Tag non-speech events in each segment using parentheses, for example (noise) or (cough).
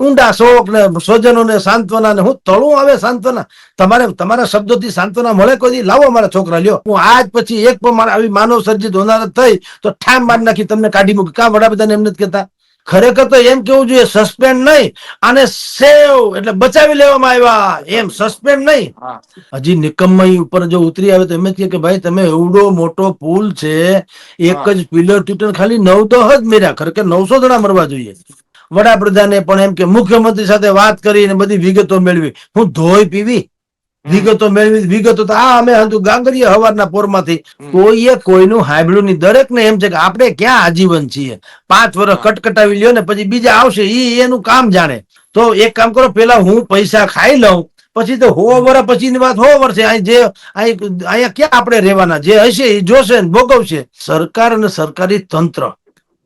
ઊંડા શોક ને સ્વજનોને સાંત્વના ને હું તળું આવે સાંત્વના. તમારે તમારા શબ્દોથી સાંત્વના મળે કોઈ લાવો મારા છોકરા લ્યો. હું આજ પછી એક પણ આવી માનવ સર્જિત હોનારત થઈ તો ઠામ માર નાખી તમને કાઢી મૂકી. કા વડાપ્રધાન એમ નથી કહેતા? ખરેખર તો એમ કેવું જોઈએ સસ્પેન્ડ નહીં અને સેવ એટલે બચાવી લેવામાં આવ્યા. એમ સસ્પેન્ડ નહીં. હજી નિકમ્મઈ ઉપર જો ઉતરી આવે તો એમ જ કહે કે ભાઈ તમે એવડો મોટો પુલ છે એક જ પિલર તૂટે ખાલી નવ દહ જ મેર્યા. ખરેખર નવસો જણા મરવા જોઈએ. વડાપ્રધાને પણ એમ કે મુખ્યમંત્રી સાથે વાત કરીને બધી વિગતો મેળવી. હું ધોઈ પીવી. વિગતો મેળવી. વિગતો તો આ અમે હતું ગાંગરીય હવારના પોરમાંથી. કોઈએ કોઈનું હાંભળ્યું નહીં. દરેક ને એમ છે કે આપણે ક્યાં આજીવન છીએ? પાંચ વર્ષ કટકટાવી લ્યો ને પછી બીજા આવશે. એ એનું કામ જાણે. તો એક કામ કરો પેલા હું પૈસા ખાઈ લઉં. પછી તો હો વર્ષ પછીની વાત હો વર્ષે અહીં જે અહીં અહીંયા ક્યાં આપણે રહેવાના? જે હશે એ જોશે ને ભોગવશે. સરકાર અને સરકારી તંત્ર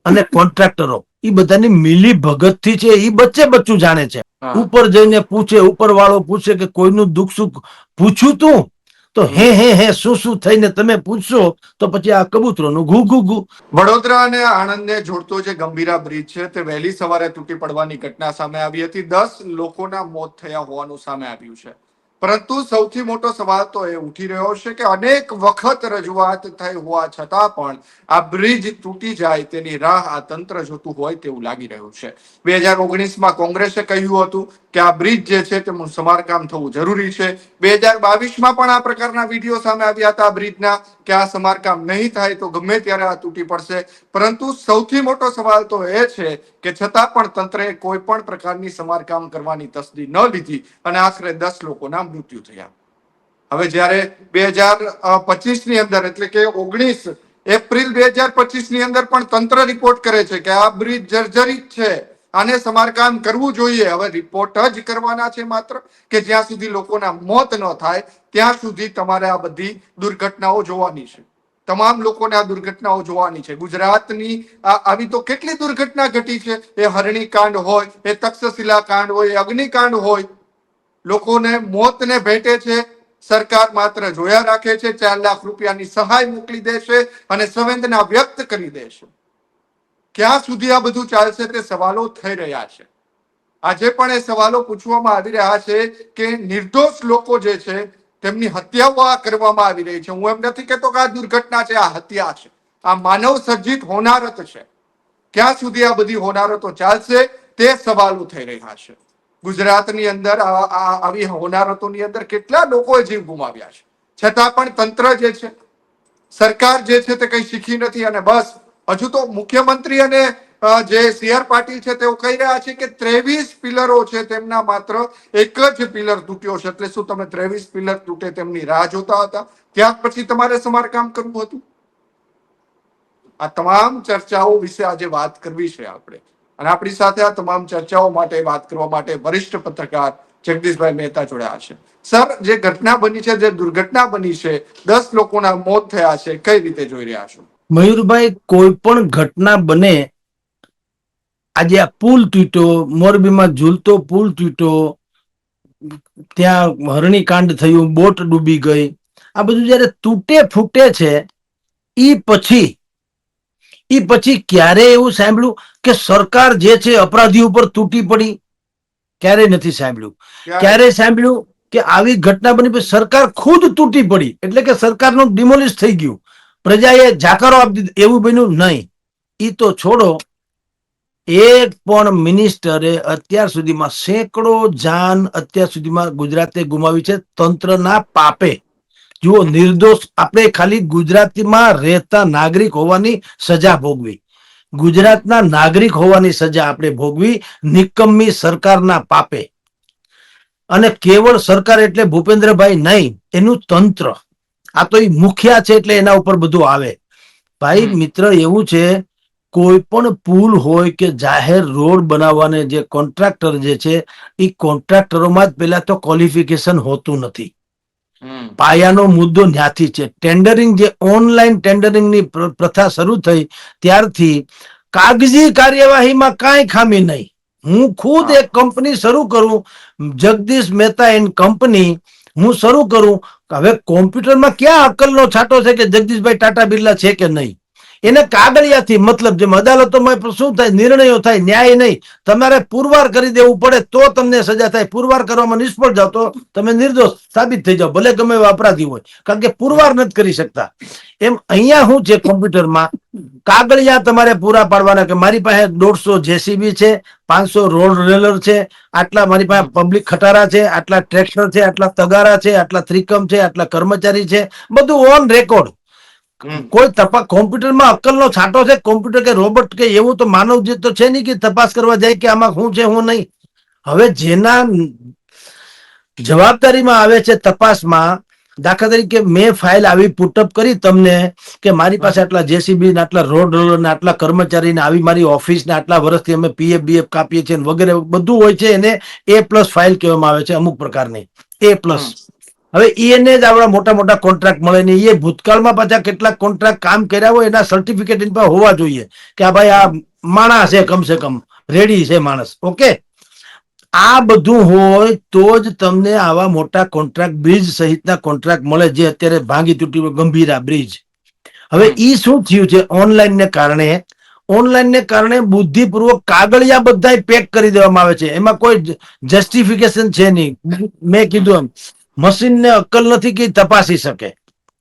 અને કોન્ટ્રાક્ટરો એ બધાની મિલી ભગતથી છે એ બચ્ચે બચ્ચું જાણે છે. ઉપર જઈને પૂછે ઉપર વાળો પૂછે કે કોઈનું દુઃખ સુખ પૂછ્યું તું? તો હે હે હે શું શું થઈને તમે પૂછશો તો પછી આ કબૂતરોનું ઘુ ઘુ ઘુ. વડોદરા અને આણંદને જોડતો જે ગંભીરા બ્રિજ છે તે વહેલી સવારે તૂટી પડવાની ઘટના સામે આવી હતી. દસ લોકોના મોત થયા હોવાનું સામે આવ્યું છે. પરંતુ સૌથી મોટો સવાલ તો એ ઉઠી રહ્યો છે કે અનેક વખત રજૂઆત થઈ હોવા છતાં પણ આ બ્રિજ તૂટી જાય તેની રાહ આ તંત્ર જોતું હોય તેવું લાગી રહ્યું છે. બે હજાર ઓગણીસમાં કોંગ્રેસે કહ્યું હતું કે આ બ્રિજ જે છે તેનું સમારકામ થવું જરૂરી છે. બે હજાર બાવીસમાં પણ આ પ્રકારના વીડિયો સામે આવ્યા હતા બ્રિજના કે આ સમારકામ નહીં થાય તો ગમે ત્યારે આ તૂટી પડશે. પરંતુ સૌથી મોટો સવાલ તો એ છે કે છતાં પણ તંત્રએ કોઈ પણ પ્રકારની સમારકામ કરવાની તસદી ન લીધી અને આશરે દસ લોકોના મૃત્યુ થયા. હવે જ્યારે બે હજાર પચીસની અંદર એટલે કે ઓગણીસ એપ્રિલ બે હજાર પચીસની અંદર પણ તંત્ર રિપોર્ટ કરે છે કે આ બ્રિજ જર્જરિત છે. આને સમારકામ કરવું જોઈએ. હવે રિપોર્ટ જ કરવાના છે માત્ર કે જ્યાં સુધી લોકોના મોત ન થાય, ત્યાં સુધી તમારે આ બધી દુર્ઘટનાઓ જોવાની છે. તમામ લોકોને આ દુર્ઘટનાઓ જોવાની છે. ગુજરાતની આવી તો કેટલી દુર્ઘટના ઘટી છે? એ હરણીકાંડ હોય, એ તક્ષશિલા કાંડ હોય અગ્નિકાંડ હોય. લોકોને મોતને ભેટે છે. સરકાર માત્ર જોયા રાખે છે, ચાર લાખ રૂપિયાની સહાય મોકલી દેશે અને સંવેદના વ્યક્ત કરી દેશે. ક્યાં સુધી આ બધું ચાલશે તે સવાલો થઈ રહ્યા છે. આજે પણ એ સવાલો પૂછવામાં આવી રહ્યા છે કે નિર્દોષ લોકો જે છે તેમની હત્યાઓ આ કરવામાં આવી રહી છે. હું એમ નથી કહેતો કે આ દુર્ઘટના છે, આ હત્યા છે. આ માનવ સર્જિત હોનારત છે. ક્યાં સુધી આ બધી હોનારતો ચાલશે તે સવાલો થઈ રહ્યા છે. ગુજરાતની અંદર આવી હોનારતોની અંદર કેટલા લોકોએ જીવ ગુમાવ્યા છે. છતાં પણ તંત્ર જે છે, સરકાર જે છે તે કઈ શીખી નથી અને બસ હજુ તો મુખ્યમંત્રી અને જે સી આર પાટીલ છે તેઓ કહી રહ્યા છે કે ત્રેવીસ પિલરો છે તેમના માત્ર એક જ પિલર તૂટ્યો છે. એટલે શું તમે ત્રેવીસ પિલર તૂટે તેમની રાહ જોતા હતા? ત્યાર પછી તમારે સમારકામ કરવું હતું? આ તમામ ચર્ચાઓ વિશે આજે વાત કરવી છે આપણે. અને આપણી સાથે આ તમામ ચર્ચાઓ માટે, વાત કરવા માટે વરિષ્ઠ પત્રકાર જગદીશભાઈ મહેતા જોડાયા છે. સર, જે ઘટના બની છે, જે દુર્ઘટના બની છે, દસ લોકોના મોત થયા છે, કઈ રીતે જોઈ રહ્યા છો? મયુરભાઈ કોઈ પણ ઘટના બને આજે આ પુલ તૂટ્યો મોરબીમાં ઝૂલતો પુલ તૂટ્યો ત્યાં હરણીકાંડ થયું બોટ ડૂબી ગઈ આ બધું જયારે તૂટે ફૂટે છે ઈ પછી ઈ પછી ક્યારે એવું સાંભળ્યું કે સરકાર જે છે અપરાધી ઉપર તૂટી પડી? ક્યારેય નથી સાંભળ્યું? ક્યારે? સાંભળ્યું કે આવી ઘટના બની પછી સરકાર ખુદ તૂટી પડી? એટલે કે સરકારનું ડિમોલિશ થઈ ગયું. પ્રજાએ જાકારો આપી એવું બન્યું નહીં. એ તો છોડો. એક પણ મિનિસ્ટરે અત્યાર સુધીમાં સેંકડો જાન અત્યાર સુધીમાં ગુજરાતે ગુમાવી છે. તંત્રના પાપે. જુઓ, નિર્દોષ આપણે ખાલી ગુજરાતીમાં રહેતા નાગરિક હોવાની સજા ભોગવી. ગુજરાતના નાગરિક હોવાની સજા આપણે ભોગવી નિકમ્મી સરકારના પાપે. અને કેવળ સરકાર એટલે ભૂપેન્દ્રભાઈ નહીં, એનું તંત્ર. આ તો એ મુખ્યા છે એટલે એના ઉપર બધું આવે. ભાઈ મિત્ર એવું છે કોઈ પણ પુલ હોય કે જાહેર રોડ બનાવવાને જે કોન્ટ્રાક્ટર જે છે એ કોન્ટ્રાક્ટરોમાં જ પેલા તો ક્વોલિફિકેશન હોતું નથી. પાયાનો મુદ્દો ન્યાથી છે. ટેન્ડરિંગ જે ઓનલાઈન ટેન્ડરિંગની પ્ર- પ્રથા શરૂ થઈ ત્યારથી કાગજી કાર્યવાહીમાં કાંઈ ખામી નહીં. હું ખુદ એક કંપની શરૂ કરું જગદીશ મહેતા એન્ડ કંપની હું શરૂ કરું હવે કોમ્પ્યુટરમાં ક્યાં અક્કલનો છાંટો છે કે જગદીશભાઈ ટાટા બિરલા છે કે નહીં? એને કાગળિયાથી મતલબ જેમ અદાલતોમાં શું થાય, નિર્ણયો થાય, ન્યાય નહીં. તમારે પુરવાર કરી દેવું પડે તો તમને સજા થાય. પુરવાર કરવામાં નિષ્ફળ જાવ તો તમે નિર્દોષ સાબિત થઈ જાઓ, ભલે ગમે એવા અપરાધી હોય. કારણ કે પુરવાર નથી કરી શકતા. એમ અહીંયા શું છે કોમ્પ્યુટરમાં કાગળિયા તમારે પૂરા પાડવાના કે મારી પાસે દોઢસો જેસીબી છે, પાંચસો રોડ રેલર છે, આટલા મારી પાસે પબ્લિક ખટારા છે, આટલા ટ્રેક્ટર છે, આટલા તગારા છે, આટલા ત્રિકમ છે, આટલા કર્મચારી છે, બધું ઓન રેકોર્ડ. કોઈ તપાસ કોમ્પ્યુટરમાં અક્કલનો છાંટો છે કોમ્પ્યુટર કે રોબોટ કે એવું તો માનવ જે તો છે નહીં કે તપાસ કરવા જાય કે આમાં શું છે શું નહીં. હવે જેના જવાબદારીમાં આવે છે તપાસમાં દાખલા તરીકે મેં ફાઇલ આવી પુટઅપ કરી તમને કે મારી પાસે આટલા જેસીબી ને આટલા રોડ રોલર ને આટલા કર્મચારી ને આવી મારી ઓફિસ ને આટલા વર્ષથી અમે પીએફ બીએફ કાપીએ છીએ વગેરે બધું હોય છે એને એ પ્લસ ફાઇલ કહેવામાં આવે છે અમુક પ્રકારની. એ પ્લસ હવે એને જ આપણા મોટા મોટા કોન્ટ્રાક્ટ મળે ને એ ભૂતકાળમાં પાછા કેટલાક કોન્ટ્રાક્ટ કામ કર્યા હોય એના સર્ટિફિકેટ એની પાસે હોવા જોઈએ કે આ ભાઈ આ માણસ છે કમસે કમ રેડી છે માણસ ઓકે આ બધું હોય તો જ તમને આવા મોટા કોન્ટ્રાક્ટ બ્રિજ સહિતના કોન્ટ્રાક્ટ મળે જે અત્યારે ભાંગી તૂટી ગંભીરા બ્રિજ હવે એ શું થયું છે ઓનલાઈન ને કારણે? ઓનલાઈન ને કારણે બુદ્ધિપૂર્વક કાગળિયા બધા પેક કરી દેવામાં આવે છે. એમાં કોઈ જસ્ટિફિકેશન છે નહીં. મેં કીધું એમ. મશીનને અક્કલ નથી કે તપાસી શકે.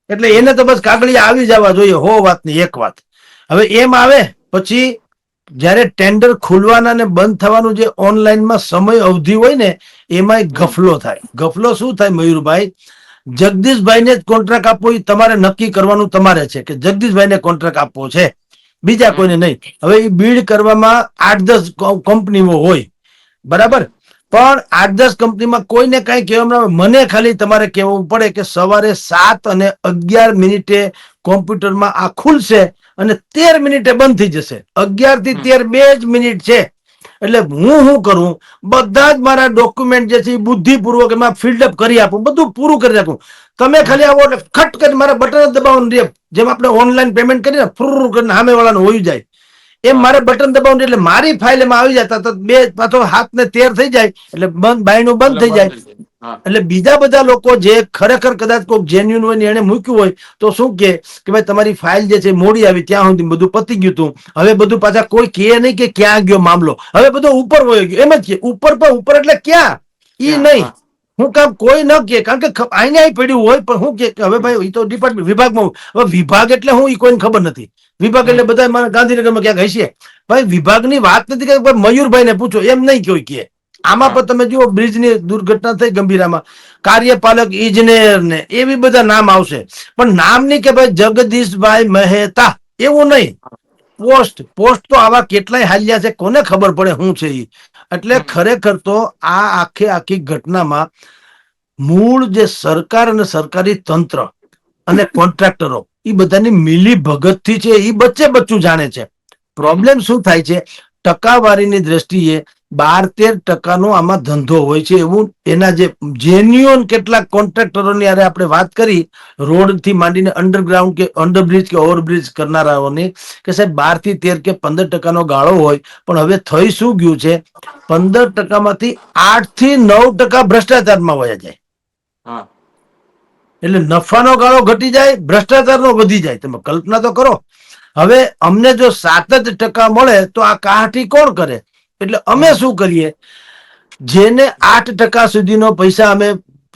એટલે એને તો બસ કાગળિયા આવી જવા જોઈએ, હો વાતની એક વાત. હવે એમ આવે, પછી જ્યારે ટેન્ડર ખુલવાના ને બંધ થવાનું જે ઓનલાઈનમાં સમય અવધિ હોય ને, એમાં ગફલો થાય. ગફલો શું થાય મયુરભાઈ? જગદીશભાઈને જ કોન્ટ્રાક્ટ આપવો એ તમારે નક્કી કરવાનું તમારે છે કે જગદીશભાઈને કોન્ટ્રાક્ટ આપવો છે. બીજા કોઈને નહીં. હવે એ બીડ કરવામાં આઠ દસ કંપનીઓ હોય. બરાબર? પણ આઠ દસ કંપનીમાં કોઈને કાંઈ કહેવામાં આવે. મને ખાલી તમારે કહેવું પડે કે સવારે સાત અને અગિયાર મિનિટે કોમ્પ્યુટરમાં આ ખુલશે અને તેર મિનિટે બંધ થઈ જશે. અગિયારથી તેર બે જ મિનિટ છે. એટલે હું શું કરું? બધા જ મારા ડોક્યુમેન્ટ જે છે એ બુદ્ધિપૂર્વક એમાં ફિલ્ડઅપ કરી આપું. બધું પૂરું કરી નાખું. તમે ખાલી આવો એટલે ખટ કરી મારા બટન દબાવવાનું રહે. જેમ આપણે ઓનલાઈન પેમેન્ટ કરીએ ને ફુર કરીને સામે વાળાનું હોઈ જાય. એમ મારે બટન દબાવવાનું એટલે મારી ફાઇલ એમાં આવી જાય. તો બે પાછો હાથ ને તેર થઈ જાય એટલે બંધ બાયણું બંધ થઈ જાય. એટલે બીજા બધા લોકો જે ખરેખર કદાચ કોઈક જેન્યુન હોય એને મૂક્યું હોય તો શું કે કે ભાઈ તમારી ફાઇલ જે છે મોડી આવી ત્યાં સુધી બધું પતી ગયું હતું. હવે બધું પાછા કોઈ કહે નહીં કે ક્યાં ગયો મામલો. હવે બધો ઉપર વયો ગયો. એમ જ કે ઉપર પર ઉપર એટલે ક્યાં? ઈ ક્યાં? નહીં. હું. કામ કોઈ ન કે કારણ કે ય પડ્યું હોય પણ હું કે હવે ભાઈ એ તો ડિપાર્ટમેન્ટ વિભાગમાં હવે વિભાગ એટલે હું ઈ કોઈને ખબર નથી. વિભાગ એટલે બધા મારા ગાંધીનગરમાં ક્યાંક હશે? ભાઈ વિભાગની વાત નથી કે મયુરભાઈ ને પૂછો એમ નહીં કોઈ કે આમાં પણ તમે જુઓ બ્રિજની દુર્ઘટના થઈ ગંભીરામાં. કાર્યપાલક ઇજનેર ને એવી બધા નામ આવશે. પણ નામ નહીં કે ભાઈ જગદીશભાઈ મહેતા એવું નહીં. પોસ્ટ પોસ્ટ તો આવા કેટલાય હાલ્યા છે કોને ખબર પડે શું છે એ એટલે ખરેખર તો આ આખે આખી ઘટનામાં મૂળ જે સરકાર અને સરકારી તંત્ર અને કોન્ટ્રાક્ટરો એ બધાની મિલી ભગતથી છે એ બચ્ચે બચ્ચું જાણે છે. પ્રોબ્લેમ શું થાય છે? ટકાવારીની દ્રષ્ટિએ બાર તેર ટકાનો આમાં ધંધો હોય છે. એવું એના જે જેન્યુઅન કેટલાક કોન્ટ્રાક્ટરોની હારે આપણે વાત કરી રોડથી માંડીને અંડરગ્રાઉન્ડ કે અંડરબ્રિજ કે ઓવરબ્રિજ કરનારાઓની, કે સાહેબ બારથી તેર કે પંદર ટકાનો ગાળો હોય, પણ હવે થઈ શું ગયું છે? પંદર ટકામાંથી આઠથી નવ ટકા ભ્રષ્ટાચારમાં વયા જાય. હા. એટલે નફાનો ગાળો ઘટી જાય, ભ્રષ્ટાચારનો વધી જાય. તમે કલ્પના તો કરો. હવે અમને જો સાત જ ટકા મળે તો આ કાઠી કોણ કરે? એટલે અમે શું કરીએ? જેને આઠ ટકા સુધીનો પૈસા અમે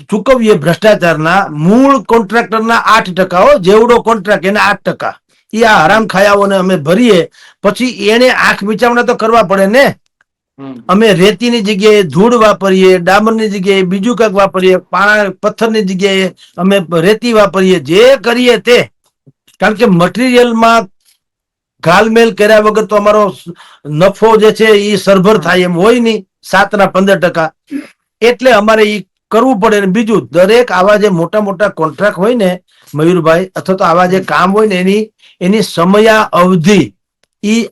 ચૂકવીએ ભ્રષ્ટાચારના, મૂળ કોન્ટ્રાક્ટરના આઠ ટકા હો, જેવડો કોન્ટ્રાક્ટ એને આઠ ટકા. એ આ હરામ ખાયાઓને અમે ભરીએ, પછી એને આંખ વિચારણા તો કરવા પડે ને. અમે રેતીની જગ્યાએ ધૂળ વાપરીએ, ડામરની જગ્યાએ બીજું કંઈક વાપરીએ, પાણા, પથ્થરની જગ્યાએ અમે રેતી વાપરીએ, જે કરીએ તે. કારણ કે મટીરિયલમાં ઘાલમેલ કર્યા વગર તો અમારો નફો જે છે એ સરભર થાય એમ હોય નહીં, સાતના પંદર ટકા. એટલે અમારે એ કરવું પડે ને બીજું, દરેક આવા જે મોટા મોટા કોન્ટ્રાક્ટ હોય ને મયુરભાઈ, અથવા તો આવા જે કામ હોય ને એની એની સમયા અવધિ ઈ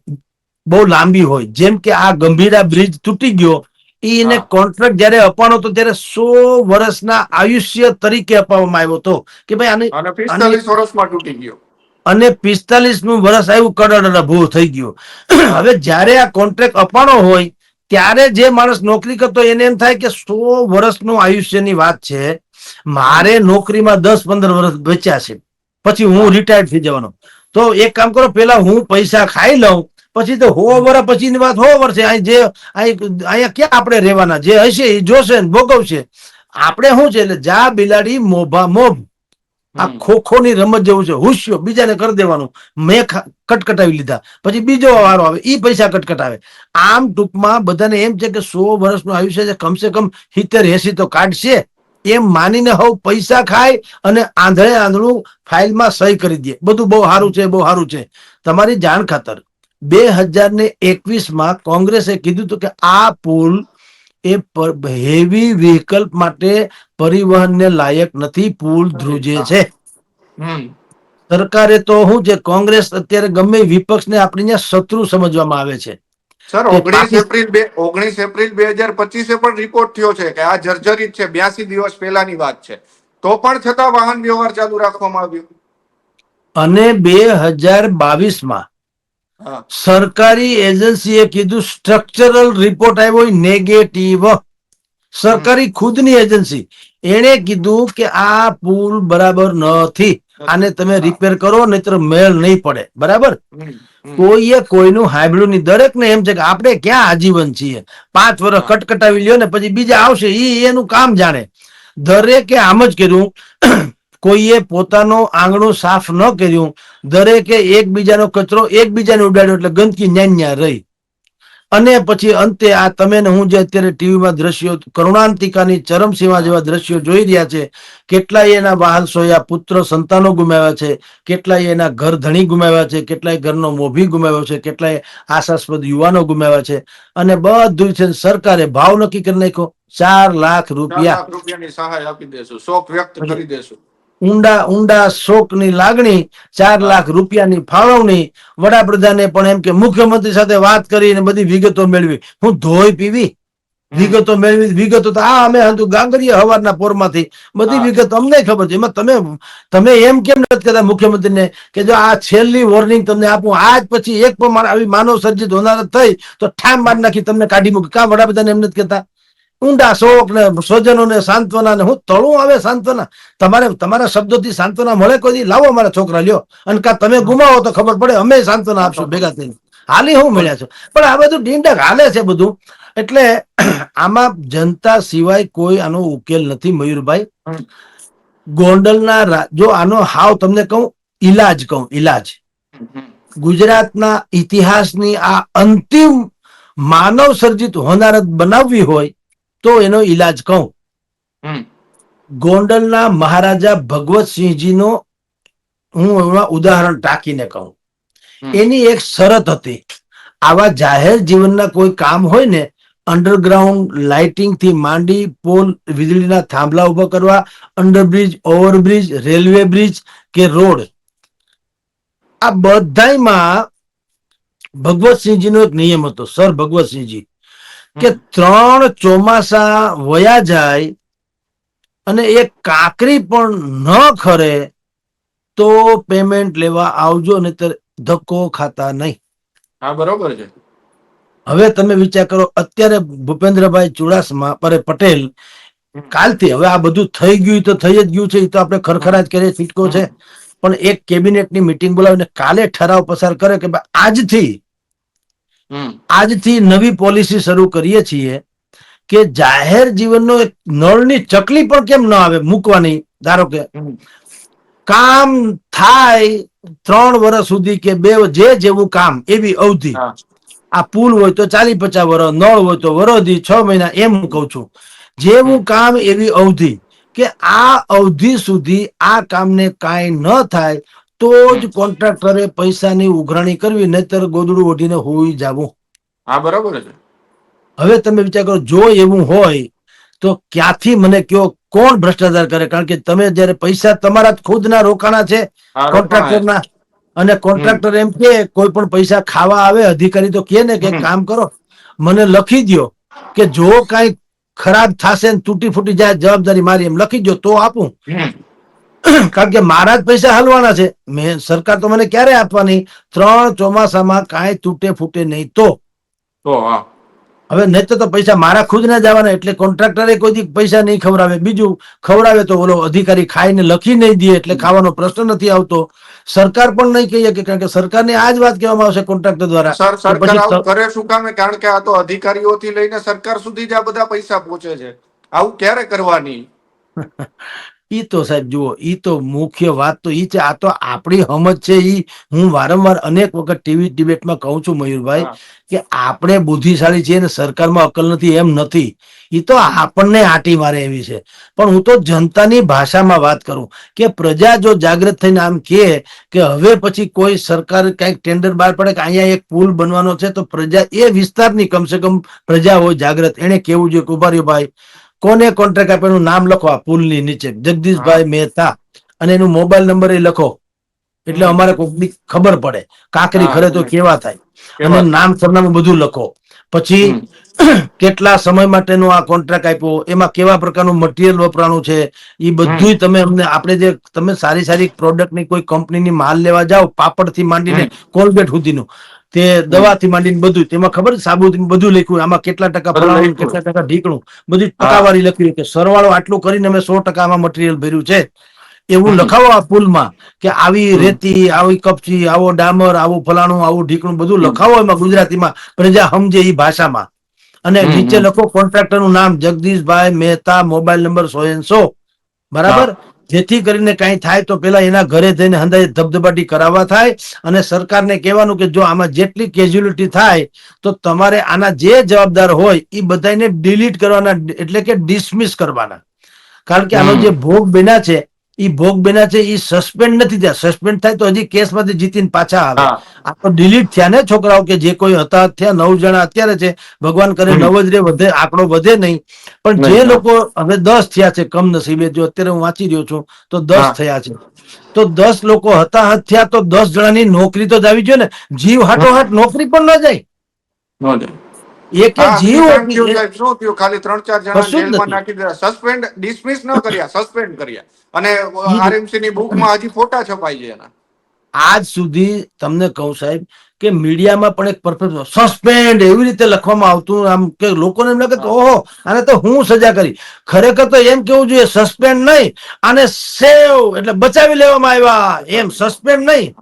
બહુ લાંબી હોય. જેમ કે આ ગંભીરા બ્રિજ તૂટી ગયો એને કોન્ટ્રાક્ટ જયારે અપાણો તો ત્યારે સો વર્ષના આયુષ્ય તરીકે અપાવવામાં આવ્યો હતો. કે ભાઈ આને પિસ્તાલીસ વર્ષમાં તૂટી ગયો. અને પિસ્તાલીસનું વર્ષ આવ્યું કડડ ભૂ થઈ ગયો. (clears throat) હવે જયારે આ કોન્ટ્રાક્ટ અપાણો હોય ત્યારે જે માણસ નોકરી કરતો એને એમ થાય કે સો વર્ષનું આયુષ્યની વાત છે. મારે નોકરીમાં દસ પંદર વર્ષ બચ્યા છે. પછી હું રિટાયર્ડ થઈ જવાનો. તો એક કામ કરો પેલા હું પૈસા ખાઈ લઉં પછી તો હો વર્ષ પછીની વાત હો વર્ષે અહીં જે અહીં અહીંયા ક્યાં આપણે રહેવાના? જે હશે એ જોશે ને ભોગવશે. આપણે શું છે? એટલે જા બિલાડી મોભા મોભ. આ હમ. ખોખોની રમત જેવું છે. હુસ્યો બીજાને કરી દેવાનું. મેં કટકટાવી લીધા. પછી બીજો વારો આવે. એ પૈસા કટકટાવે. આમ ટૂંકમાં બધાને એમ છે કે સો વર્ષનું આયુષ્ય છે. કમસે કમ સિત્તેર એસી તો કાઢશે. એમ માનીને હવ પૈસા ખાય અને આંધળે આંધળું ફાઇલમાં સહી કરી દે. બધું બહુ સારું છે બહુ સારું છે. તમારી જાણ ખાતર. બે હજાર ને એકવીસમાં કોંગ્રેસે કીધું હતું કે આ પુલ એ હેવી વ્હીકલ માટે પરિવહનને લાયક નથી. પુલ ધ્રુજે છે. સરકારે તો શું છે કોંગ્રેસ અત્યારે ગમે વિપક્ષને આપણે ત્યાં શત્રુ સમજવામાં આવે છે. સર ઓગણીસ એપ્રિલ બે ઓગણીસ એપ્રિલ બે હજાર પચીસે પણ રિપોર્ટ થયો છે કે આ જર્જરિત છે બ્યાસી દિવસ પહેલાની વાત છે. તો પણ છતાં વાહન વ્યવહાર ચાલુ રાખવામાં આવ્યો. અને બે હજાર બાવીસમાં સરકારી એજન્સીએ કીધું સ્ટ્રક્ચરલ રિપોર્ટ આવ્યો નેગેટિવ સરકારી ખુદની એજન્સી. એણે કીધું કે આ પુલ બરાબર નથી. આને તમે રિપેર કરો નહીતર મેળ નહીં પડે. બરાબર. કોઈએ કોઈનું હાંભળ્યું નહીં. દરેકને એમ છે કે આપણે ક્યાં આજીવન છીએ? પાંચ વર્ષ કટકટાવી લ્યો ને પછી બીજા આવશે. એ એનું કામ જાણે. દરેકે આમ જ કર્યું. કોઈએ પોતાનું આંગણું સાફ ન કર્યું દરેકે એકબીજાનો કચરો એકબીજાને ઉડાડ્યો એટલે ગંદકી ન્યા ન્યા રહી. અને પછી અંતે આ તમે ને હું જે અત્યારે ટીવીમાં દ્રશ્યો કરુણાંતિકાની ચરમસીમા જેવા દ્રશ્યો જોઈ રહ્યા છે કેટલાય એના વાહનસોયા પુત્ર સંતાનો ગુમાવ્યા છે કેટલાય એના ઘર ધણી ગુમાવ્યા છે કેટલાય ઘરનો મોભી ગુમાવ્યો છે કેટલાય આશાસ્પદ યુવાનો ગુમાવ્યા છે. અને બધું છે સરકારે ભાવ નક્કી કરી નાખ્યો. ચાર લાખ રૂપિયા. રૂપિયાની સહાય આપી દેશું શોક વ્યક્ત કરી દેશું. ઊંડા ઊંડા શોકની લાગણી ચાર લાખ રૂપિયાની ફાળવણી. વડાપ્રધાને પણ એમ કે મુખ્યમંત્રી સાથે વાત કરીને બધી વિગતો મેળવી. હું ધોઈ પીવી? વિગતો મેળવી વિગતો તો આ અમે હતું ગાંગરીય હવારના પોરમાંથી. બધી. વિગત અમને ખબર છે. એમાં તમે તમે એમ કેમ નથી કહેતા મુખ્યમંત્રીને કે જો આ છેલ્લી વોર્નિંગ તમને આપું આજ પછી એક પણ મારા આવી માનવ સર્જિત હોનારત થઈ તો ઠામ માર નાખી તમને કાઢી મૂકી. કા વડાપ્રધાન એમ નથી કહેતા? ઊંડા શોક ને સ્વજનોને સાંત્વના ને હું તળું આવે સાંત્વના. તમારે, તમારા શબ્દોથી સાંત્વના મળે કોઈ લાવો મારા છોકરા, લ્યો. અને કા તમે ગુમાવો તો ખબર પડે, અમે સાંત્વના આપશું ભેગા થઈને. હાલી હું મળ્યા છો. પણ આ બધું ડીંડક હાલે છે બધું. એટલે (clears throat) આમાં જનતા સિવાય કોઈ આનો ઉકેલ નથી, મયુરભાઈ. ગોંડલના જો આનો હાવ તમને કહું, ઈલાજ કહું, ઈલાજ. ગુજરાતના ઇતિહાસની આ અંતિમ માનવ સર્જિત હોનારત બનાવવી હોય તો એનો ઈલાજ કહું. ગોંડલના મહારાજા ભગવતસિંહજીનો હું એમાં ઉદાહરણ ટાંકીને કહું. એની એક શરત હતી. આવા જાહેર જીવનના કોઈ કામ હોય ને અંડરગ્રાઉન્ડ લાઇટિંગથી માંડી પોલ વીજળીના થાંભલા ઊભા કરવા અંડરબ્રિજ ઓવરબ્રિજ રેલવે બ્રિજ કે રોડ. આ બધામાં ભગવતસિંહજીનો એક નિયમ હતો. સર ભગવતસિંહજી કે ત્રણ ચોમાસા વયા જાય અને એ કાકરી પણ ન ખરે તો પેમેન્ટ લેવા આવજો ને ધક્કો ખાતા નહીં. હા બરોબર છે. હવે તમે વિચાર કરો અત્યારે ભૂપેન્દ્રભાઈ ચુડાસમા પરે પટેલ કાલથી હવે આ બધું થઈ ગયું તો થઈ જ ગયું છે એ તો આપણે ખરખરાટ કરીએ ફીટકો છે. પણ એક કેબિનેટની મિટિંગ બોલાવીને કાલે ઠરાવ પસાર કરે કે ભાઈ આજથી. આજથી નવી પોલિસી શરૂ કરીએ છીએ કે જાહેર જીવનનો એક નળની ચકલી પણ કેમ ન આવે મૂકવાની? ધારો કે કામ થાય ત્રણ વર્ષ સુધી કે બે જે જેવું કામ એવી અવધિ. આ પુલ હોય તો ચાલી પચાસ વર્ષ નળ હોય તો વરોધી છ મહિના એમ હું કઉ છું. જેવું કામ એવી અવધિ કે આ અવધિ સુધી આ કામને કાંઈ ન થાય તો જ કોન્ટ્રાક્ટરે પૈસાની ઉઘરાણી કરવી નહીતર ગોદડું ઓઢીને હોઈ જવું. હા બરાબર છે. હવે તમે વિચાર કરો જો એવું હોય તો ક્યાંથી મને કયો કોણ ભ્રષ્ટાચાર કરે? કારણ કે તમે જયારે પૈસા તમારા ખુદના રોકાણા છે કોન્ટ્રાક્ટરના. અને કોન્ટ્રાક્ટર એમ કે કોઈ પણ પૈસા ખાવા આવે અધિકારી તો કે ને કે કામ કરો. મને લખી દો કે જો કઈ ખરાબ થશે તૂટી ફૂટી જાય જવાબદારી મારી એમ લખી દો તો આપું. (clears throat) કારણ કે મારા જ પૈસા હલવાના છે. મેં સરકાર તો મને ક્યારે આપવાની ત્રણ ચોમાસામાં કાંઈ તૂટે ફૂટે નહીં તો. હવે નહીં તો પૈસા મારા ખુદ ના જવાના એટલે કોન્ટ્રાક્ટરે કોઈ પૈસા નહીં ખવડાવે. બીજું ખવડાવે તો ઓલો અધિકારી ખાઈને લખી નહીં દે એટલે ખાવાનો પ્રશ્ન નથી આવતો. સરકાર પણ નહીં કહીએ કે કારણ કે સરકારને આ જ વાત કહેવામાં આવશે કોન્ટ્રાક્ટર દ્વારા. સરકાર કરે શું કામે? કારણ કે આ તો અધિકારીઓથી લઈને સરકાર સુધી જ આ બધા પૈસા પહોંચે છે. આવું ક્યારે કરવાની? (laughs) ઈ તો સાહેબ જુઓ ઈ તો મુખ્ય વાત તો ઈ છે આ તો આપણી સમજ છે ઈ. હું વારંવાર અનેક વખત ટીવી ડિબેટમાં કહું છું મયુરભાઈ કે આપણે બુદ્ધિશાળી છીએ ને સરકારમાં અકલ નથી એમ નથી. ઈ તો આપણને આટી મારે એવી છે. પણ હું તો જનતાની ભાષામાં વાત કરું કે પ્રજા જો જાગૃત થઈને આમ કહે કે હવે પછી કોઈ સરકાર કંઈક ટેન્ડર બહાર પડે કે અહીંયા એક પુલ બનવાનો છે તો પ્રજા એ વિસ્તારની કમસે કમ પ્રજા હોય જાગૃત. એને કેવું જોઈએ કે ઊભા ભાઈ? કોને કોન્ટ્રાક્ટ આપ્યો? એનું નામ લખો આ પુલની નીચે. જગદીશભાઈ મહેતા. અને એનું મોબાઈલ નંબર એ લખો. એટલે અમારે કોકની ખબર પડે. કાંકરી ખરે તો કેવા થાય? અને નામ સરનામું બધું લખો. પછી (clears throat) કેટલા સમય માટેનો આ કોન્ટ્રાક્ટ આપ્યો? એમાં કેવા પ્રકારનું મટીરિયલ વપરાણું છે? એ બધું તમે અમને આપણે જે તમે સારી સારી પ્રોડક્ટની કોઈ કંપનીની માલ લેવા જાઓ પાપડથી માંડીને. કોલગેટ સુધીનું. તે દવાથી માંડીને બધું તેમાં ખબર સાબુ બધું લખ્યું આમાં કેટલા ટકા ફલાણું કેટલા ટકા ઢીકણું? બધી ટકાવારી લખ્યું કે સરવાળો આટલું કરીને અમે સો ટકા આમાં મટીરિયલ ભર્યું છે. એવું લખાવો આ પુલમાં કે આવી રેતી આવી કપચી આવો ડામર આવું ફલાણું આવું ઢીકણું બધું લખાવો એમાં ગુજરાતીમાં. પ્રજા સમજે એ ભાષામાં. અને નીચે લખો કોન્ટ્રાક્ટરનું નામ જગદીશભાઈ મહેતા મોબાઈલ નંબર સો એન સો. બરાબર? જેથી કરીને કઈ થાય તો પેલા એના ઘરે જઈને હંદાય ધબધબાટી કરાવવા થાય અને સરકારને કહેવાનું કે જો આમાં જેટલી કેઝ્યુલિટી થાય તો તમારે આના જે જવાબદાર હોય એ બધાને ડિલીટ કરવાના એટલે કે ડિસમિસ કરવાના. કારણ કે આનો જે ભોગ બન્યા છે એ ભોગ બેના છે એ સસ્પેન્ડ નથી થયા. સસ્પેન્ડ થાય તો હજી કેસમાંથી જીતીને પાછા આવે. આ તો ડિલીટ થયા ને છોકરાઓ કે જે કોઈ હતા થયા નવ જણા અત્યારે છે. ભગવાન કરે નવ જ રે વધે આંકડો વધે નહીં. પણ જે લોકો હવે દસ થયા છે કમનસીબે જો અત્યારે હું વાંચી રહ્યો છું તો દસ થયા છે. તો દસ લોકો હતા થયા તો દસ જણાની નોકરી તો જ આવી જોઈએ ને. જીવ હાટોહાટ નોકરી પણ ન જાય. નો જાય. એ જીવ બીજું કેમ થયું એ- સાહેબ? શું થયું? ખાલી ત્રણ ચાર જણા જેલમાં નાખી દીધા. સસ્પેન્ડ ડિસમિસ ન કર્યા સસ્પેન્ડ કર્યા. અને આરએમસી ની બુકમાં હજી ફોટા છપાઈ છે એના. આજ સુધી તમને કહું સાહેબ કે મીડિયામાં પણ એક પરફેક્ટ સસ્પેન્ડ એવી રીતે લખવામાં આવતું આમ કે લોકોને એમ લાગે. ઓહો આને તો હું સજા કરી. ખરેખર તો એમ કેવું જોઈએ સસ્પેન્ડ નહીં આને સેવ એટલે બચાવી લેવામાં આવ્યા. એમ સસ્પેન્ડ નહીં.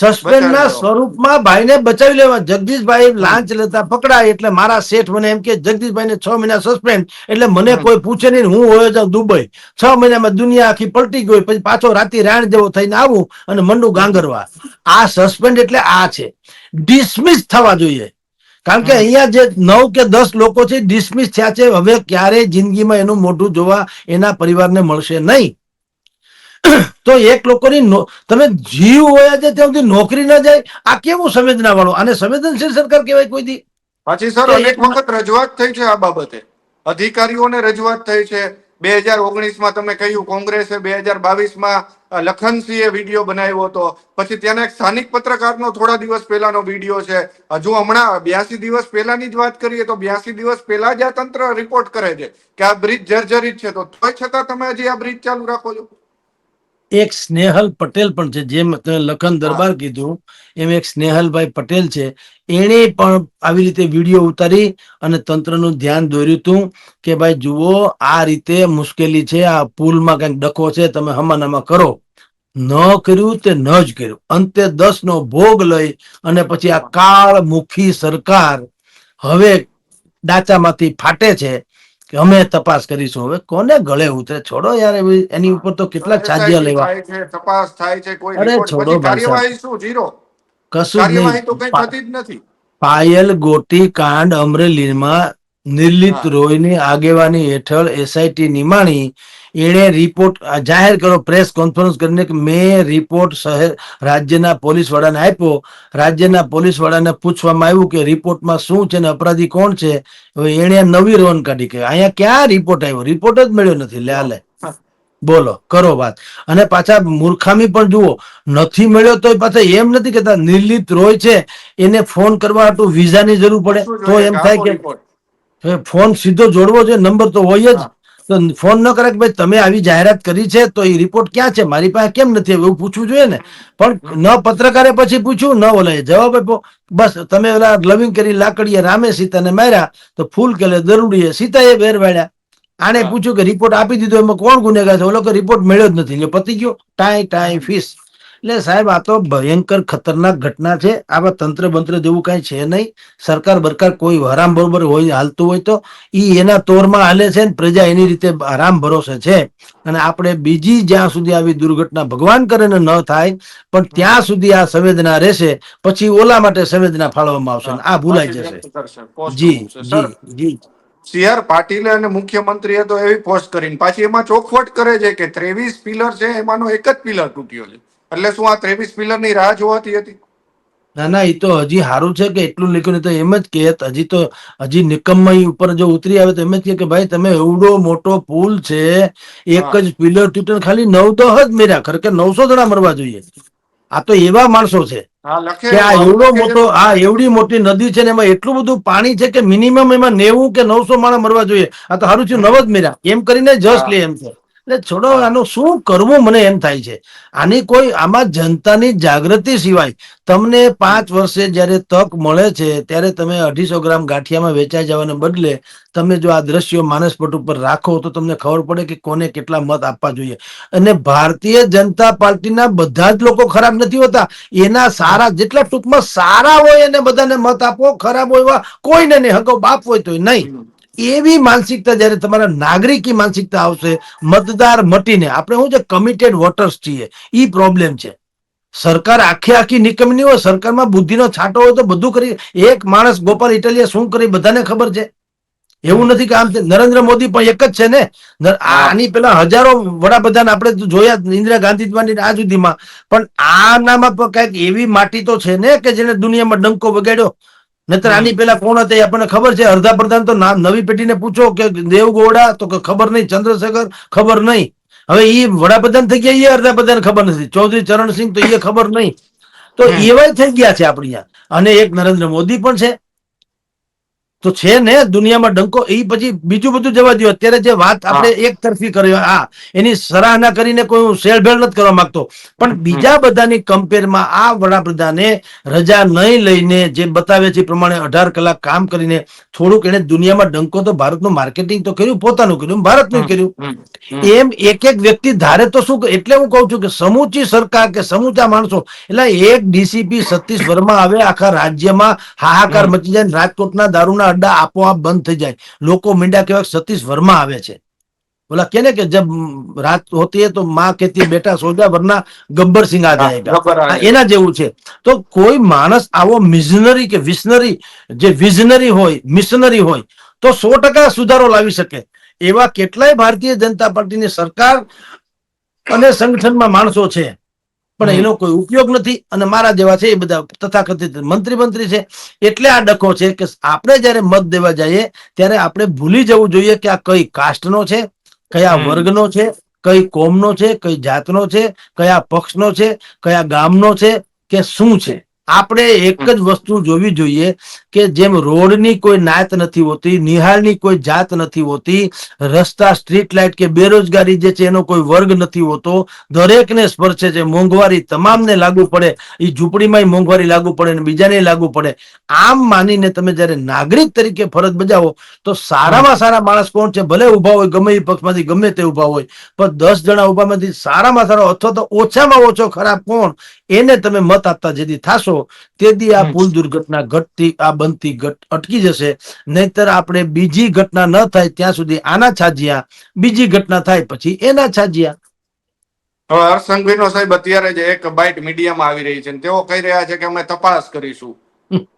હા સસ્પેન્ડ ના સ્વરૂપમાં ભાઈને બચાવી લેવા. જગદીશભાઈ લાંચ લેતા પકડાય એટલે મારા શેઠ મને એમ કે જગદીશભાઈ ને છ મહિના સસ્પેન્ડ એટલે મને કોઈ પૂછે નહીં હું હોય જાઉં દુબઈ. છ મહિનામાં દુનિયા આખી પલટી ગઈ પછી પાછો રાતી રાણ જેવો થઈને આવું અને મંડું ગાંગરવા. આ સસ્પેન્ડ એટલે આ છે. ડિસમિસ થવા જોઈએ. કારણ કે અહીંયા જે નવ કે દસ લોકો છે ડિસમિસ થયા છે. હવે ક્યારેય જિંદગીમાં એનું મોઢું જોવા એના પરિવારને મળશે નહીં. તો એક લોકોની તમે જીવ હોયા છે ત્યાં સુધી નોકરી ના જાય આ કેવું સંવેદના વાળું અને સંવેદનશીલ સરકાર કહેવાય કોઈ દી? પાછી સર અનેક વખત રજૂઆત થઈ છે આ બાબતે. અધિકારીઓને રજૂઆત થઈ છે. બે હજાર ઓગણીસમાં તમે કહ્યું કોંગ્રેસે બે હજાર બાવીસમાં લખનસિંહે વીડિયો બનાવ્યો હતો. પછી ત્યાંના એક સ્થાનિક પત્રકારનો થોડા દિવસ પહેલાનો વીડિયો છે. હજુ હમણાં બ્યાસી દિવસ પહેલાની જ વાત કરીએ તો બ્યાસી દિવસ પહેલા જ આ તંત્ર રિપોર્ટ કરે છે કે આ બ્રિજ જર્જરિત છે. તો છતાં તમે હજી આ બ્રિજ ચાલુ રાખો છો? એક સ્નેહલ પટેલ પણ છે જેમ તમે લખન દરબાર કીધું એમ એક સ્નેહલભાઈ પટેલ છે. એણે પણ આવી રીતે વીડિયો ઉતારી અને તંત્રનું ધ્યાન દોર્યું હતું કે ભાઈ જુઓ આ રીતે મુશ્કેલી છે આ પુલમાં કંઈક ડખો છે તમે હમાનામાં કરો. ન કર્યું તે ન જ કર્યું. અંતે દસ નો ભોગ લઈ અને પછી આ કાળમુખી સરકાર હવે ડાચામાંથી ફાટે છે. કે અમે તપાસ કરીશું. હવે કોને ગળે ઉતરે? છોડો યાર એની ઉપર તો કેટલા છાજ્યા લેવા. તપાસ થાય છે કોઈ અરે છોડો. કાર્યવાહી શું? જીરો કશું કાર્યવાહી તો નહીં કઈ થતી જ નથી. પાયલ ગોટી કાંડ અમરેલીમાં નિર્લિત. રોયની આગેવાની હેઠળ એસઆઈટી નિમાણી એણે રિપોર્ટ જાહેર કરો પ્રેસ કોન્ફરન્સ કરીને કે મેં રિપોર્ટ શહેર રાજ્યના પોલીસ વડાને આપ્યો. રાજ્યના પોલીસ વડાને પૂછવામાં આવ્યું કે રિપોર્ટમાં શું છે ને અપરાધી કોણ છે? હવે એણે નવી રોન કાઢી કે અહીંયા ક્યાં રિપોર્ટ આવ્યો? રિપોર્ટ જ મળ્યો નથી. લે લે બોલો કરો વાત. અને પાછા મૂર્ખામી પણ જુઓ. નથી મળ્યો તો પાછા એમ નથી કેતા નિર્લિત રોય છે. એને ફોન કરવા હાટુ વિઝાની જરૂર પડે. તો એમ થાય કે ફોન સીધો જોડવો જોઈએ નંબર તો હોય જ. તો ફોન ન કરે કે ભાઈ તમે આવી જાહેરાત કરી છે તો એ રિપોર્ટ ક્યાં છે? મારી પાસે કેમ નથી? એવું પૂછવું જોઈએ ને. પણ ન પત્રકારે પછી પૂછ્યું ન ઓલાએ જવાબ આપ્યો. બસ તમે ઓલા લવિંગ કરી લાકડીએ રામે સીતાને માર્યા તો ફૂલ કેલે દરુડીએ સીતાએ વેર વાળ્યા. આને પૂછ્યું કે રિપોર્ટ આપી દીધો એમાં કોણ ગુનેગાર છે? ઓલો કે રિપોર્ટ મળ્યો જ નથી. પતી ગયો. ટાઈ ટાઈ ફીસ. એટલે સાહેબ આ તો ભયંકર ખતરનાક ઘટના છે. આવા તંત્ર બંત્ર જેવું કઈ છે નહીં. સરકાર બરકાર કોઈ હરામ બરોબર હોય હાલતું હોય તો ઈ એના તોરમાં હાલે છે ને પ્રજા એની રીતે આરામ ભરોસે છે. અને આપણે બીજી જ્યાં સુધી આવી દુર્ઘટના ભગવાન કરે ને ન થાય પણ ત્યાં સુધી આ સંવેદના રહેશે પછી ઓલા માટે સંવેદના ફાળવવામાં આવશે આ ભૂલાઈ જશે. જી જી જી. સી આર પાટીલે અને મુખ્યમંત્રીએ તો એવી પોસ્ટ કરીને પાછી એમાં ચોખવટ કરે છે કે ત્રેવીસ પિલર છે એમાંનો એક જ પિલર તૂટ્યો છે. એટલે શું આ ત્રેવીસ પિલરની રાહ જોવાતી હતી? ના ના એ તો હજી સારું છે કે એટલું લખ્યું નહીં તો એમ જ કે હજી તો હજી નિકમમાં ઉપર જો ઉતરી આવે તો એમ જ કે કે ભાઈ તમે એવડો મોટો પુલ છે એક જ પિલર તૂટે ખાલી નવ દહ જ મેર્યા ખરેખર નવસો જણા મરવા જોઈએ. આ તો એવા માણસો છે કે આ એવડો મોટો આ એવડી મોટી નદી છે ને એમાં એટલું બધું પાણી છે કે મિનિમમ એમાં નેવું કે નવસો માણસ મરવા જોઈએ. આ તો સારું છે નવ જ મેર્યા. એમ કરીને જસ્ટ લે એમ છે. એટલે છોડો, આનું શું કરવું મને એમ થાય છે. આની કોઈ, આમાં જનતાની જાગૃતિ સિવાય તમને પાંચ વર્ષે જ્યારે તક મળે છે, ત્યારે તમે અઢીસો ગ્રામ ગાંઠિયામાં વેચાઈ જવાને બદલે તમે જો આ દ્રશ્યો માનસપટ ઉપર રાખો તો તમને ખબર પડે કે કોને કેટલા મત આપવા જોઈએ. અને ભારતીય જનતા પાર્ટીના બધા જ લોકો ખરાબ નથી હોતા. એના સારા જેટલા ટૂંકમાં સારા હોય એને બધાને મત આપો, ખરાબ હોય એવા કોઈને નહીં હકો બાપ હોય તો નહીં. એવી માનસિકતા જ્યારે તમારા નાગરિકી માનસિકતા આવશે, મતદાર મટીને. આપણે શું છે? કમિટેડ વોટર્સ છીએ. એ પ્રોબ્લેમ છે. સરકાર આખી આખી નિકમની હોય, સરકારમાં બુદ્ધિનો છાંટો હોય તો બધું કરી. એક માણસ ગોપાલ ઇટાલિયા શું કરી બધાને ખબર છે. એવું નથી કે આમ નરેન્દ્ર મોદી પણ એક જ છે ને? આની પેલા હજારો વડાપ્રધાન આપણે જોયા ઇન્દિરા ગાંધી માંડીને આ સુધીમાં પણ આનામાં પણ કંઈક એવી માટી તો છે ને કે જેને દુનિયામાં ડંકો વગાડ્યો? નતર આની પેલા કોણ હતા આપણને ખબર છે? અર્ધા પ્રધાન તો નામ નવી પેઢીને પૂછો કે દેવગોડા તો ખબર નહીં ચંદ્રશેખર ખબર નહીં. હવે એ વડાપ્રધાન થઈ ગયા એ અર્ધા પ્રધાન ખબર નથી. ચૌધરી ચરણસિંહ તો એ ખબર નહીં. તો એવા એવાય થઈ ગયા છે આપણી અને એક નરેન્દ્ર મોદી પણ છે. તો છે ને દુનિયામાં ડંકો એ પછી બીજું બધું જવા દો અત્યારે જે વાત આપણે એક તરફી કરી હા એની સરાહના કરીને કોઈ હું શેરભેર નથી કરવા માંગતો. પણ બીજા બધાની કમ્પેરમાં આ વડાપ્રધાને રજા નહીં લઈને જે બતાવે છે પ્રમાણે અઢાર કલાક કામ કરીને થોડુંક એને દુનિયામાં ડંકો તો ભારતનું માર્કેટિંગ તો કર્યું પોતાનું કર્યું ભારતનું કર્યું. એમ એક એક વ્યક્તિ ધારે તો શું? એટલે હું કહું છું કે સમૂચી સરકાર કે સમૂચા માણસો એટલે એક ડીસીપી સતીશ વર્મા આવે આખા રાજ્યમાં હાહાકાર મચી જાય રાજકોટના દારૂના અડ્ડા આપોઆપ બંધ થઈ જાય લોકો મીંડા કહેવાય સતીશ વર્મા આવે છે બોલા કે ને કે જબ રાત હોતી है તો माँ कहती है बेटा सो जा वरना गब्बर सिंह आ હા, जाएगा ગબ્બર આ આ જાય. એના જેવું છે તો કોઈ માણસ આવો મિશનરી કે વિશનરી જે વિઝનરી હોય મિશનરી હોય તો સો ટકા સુધારો લાવી શકે એવા કેટલાય ભારતીય જનતા પાર્ટીની સરકાર અને સંગઠનમાં માણસો છે પણ એનો કોઈ ઉપયોગ નથી અને મારા જેવા છે એ બધા તથાકથિત મંત્રી મંત્રી છે. એટલે આ ડખો છે કે આપણે જ્યારે મત દેવા જઈએ ત્યારે આપણે ભૂલી જવું જોઈએ કે આ કઈ કાસ્ટનો છે કયા. વર્ગનો છે કઈ કોમનો છે કઈ જાતનો છે કયા પક્ષનો છે કયા ગામનો છે કે શું છે. આપણે એક જ વસ્તુ જોવી જોઈએ કે જેમ રોડની કોઈ નાત નથી હોતી, નિહાળની કોઈ જાત નથી હોતી, રસ્તા, સ્ટ્રીટ લાઇટ કે બેરોજગારી જે છે એનો કોઈ વર્ગ નથી હોતો, દરેકને સ્પર્શે છે. મોંઘવારી તમામને લાગુ પડે એ ઝૂંપડીમાં મોંઘવારી લાગુ પડે અને બીજાને લાગુ પડે. આમ માનીને તમે જ્યારે નાગરિક તરીકે ફરજ બજાવો, તો સારામાં સારા માણસ કોણ છે? ભલે ઊભા હોય, ગમે એ પક્ષમાંથી ગમે તે ઊભા હોય, પણ દસ જણા ઉભામાંથી સારામાં સારો અથવા તો ઓછામાં ઓછો ખરાબ કોણ? એને તમે મત આપતા જેથી થાશો. તેથી આ પુલ દુર્ઘટના ઘટતી આ બનતી ઘટ અટકી જશે. નહીતર આપણે બીજી ઘટના ન થાય ત્યાં સુધી આના છાજિયા બીજી ઘટના થાય પછી એના છાજિયા. હવે હર્ષસંઘવીનો સાહેબ અત્યારે જે એક બાઇટ મીડિયામાં આવી રહી છે તેઓ કહી રહ્યા છે કે અમે તપાસ કરીશું.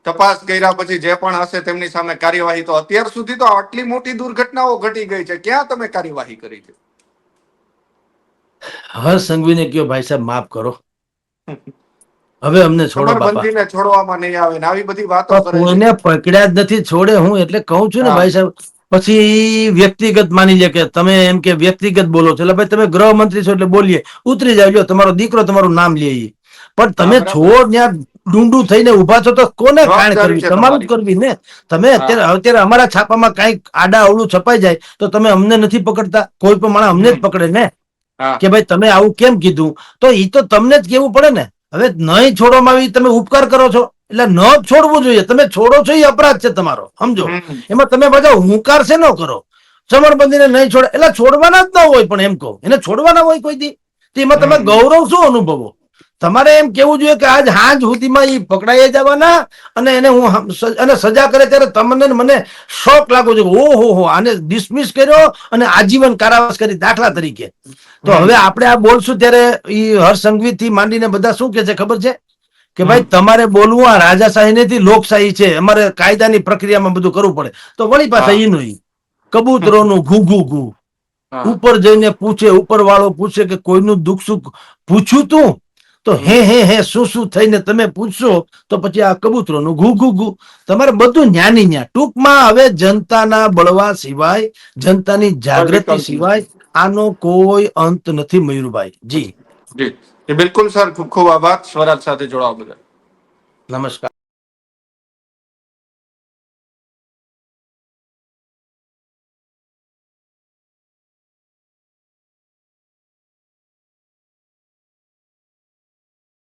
તપાસ કર્યા પછી જે પણ હશે તેમની સામે કાર્યવાહી તો અત્યાર સુધી તો આટલી મોટી દુર્ઘટનાઓ ઘટી ગઈ છે. ક્યાં તમે કાર્યવાહી કરી છે? હર્ષ સંઘવીને કયો ભાઈ સાહેબ માફ કરો. (laughs) હવે અમને છોડો બંધીને છોડવામાં નહીં આવે ને આવી બધી વાતો કરે કોઈને પકડ્યા જ નથી છોડે હું એટલે કહું છું ને ભાઈ સાહેબ પછી વ્યક્તિગત માની લે કે તમે એમ કે વ્યક્તિગત બોલો છો એટલે ભાઈ તમે ગૃહમંત્રી છો એટલે બોલીએ. ઉતરી જાવ તમારો દીકરો તમારું નામ લે પણ તમે છોડ ત્યાં ડુંડું થઈને ઊભા છો તો કોને કાણ કરવી? તમારું જ કરવી ને? તમે અત્યારે અત્યારે અમારા છાપામાં કંઈક આડા અવળું છપાઈ જાય તો તમે અમને નથી પકડતા? કોઈ પણ માણસ અમને જ પકડે ને? કે ભાઈ તમે આવું કેમ કીધું? તો ઈ તો તમને જ કેવું પડે ને? હવે નહીં છોડવામાં આવી તમે ઉપકાર કરો છો એટલે ન છોડવું જોઈએ. તમે છોડો છો એ અપરાધ છે તમારો. સમજો? એમાં તમે બધા હુંકાર છે ન કરો? સમરબંધીને નહીં છોડે. એટલે છોડવાના જ ન હોય પણ એમ કહો. એને છોડવાના હોય કોઈ દી. એમાં તમે ગૌરવ શું અનુભવો? તમારે એમ કેવું જોઈએ કે આજ હાજ સુધીમાં એ પકડાઈ જવાના અને એને હું અને સજા કરે ત્યારે તમને મને શોક લાગુ છે ઓ હો હો આને ડિસમિસ કર્યો અને આજીવન કારાવાસ કરી દાખલા તરીકે. તો હવે આપણે આ બોલશું ત્યારે એ હર્ષસંઘવી થી માંડીને બધા શું કે છે ખબર છે? કે ભાઈ તમારે બોલવું આ રાજાશાહી નથી લોકશાહી છે અમારે કાયદાની પ્રક્રિયામાં બધું કરવું પડે. તો વળી પાછા એનું એ કબૂતરોનું ઘુ ઘુ ઘુ. ઉપર જઈને પૂછે ઉપર વાળો પૂછે કે કોઈનું દુઃખ સુખ પૂછ્યું તું? તો હે હે હે શું શું થઈને તમે પૂછશો તો પછી આ કબૂતરોનું ઘુ ઘુ ઘુ. તમારે બધું ન્યાની ન્યા ટૂંકમાં હવે જનતાના બળવા સિવાય જનતાની જાગૃતિ સિવાય આનો કોઈ અંત નથી મયુરભાઈ. જી. જી. જી બિલકુલ સર. ખૂબ ખૂબ આભાર. સ્વરાજ સાથે જોડાવા બદલ. નમસ્કાર.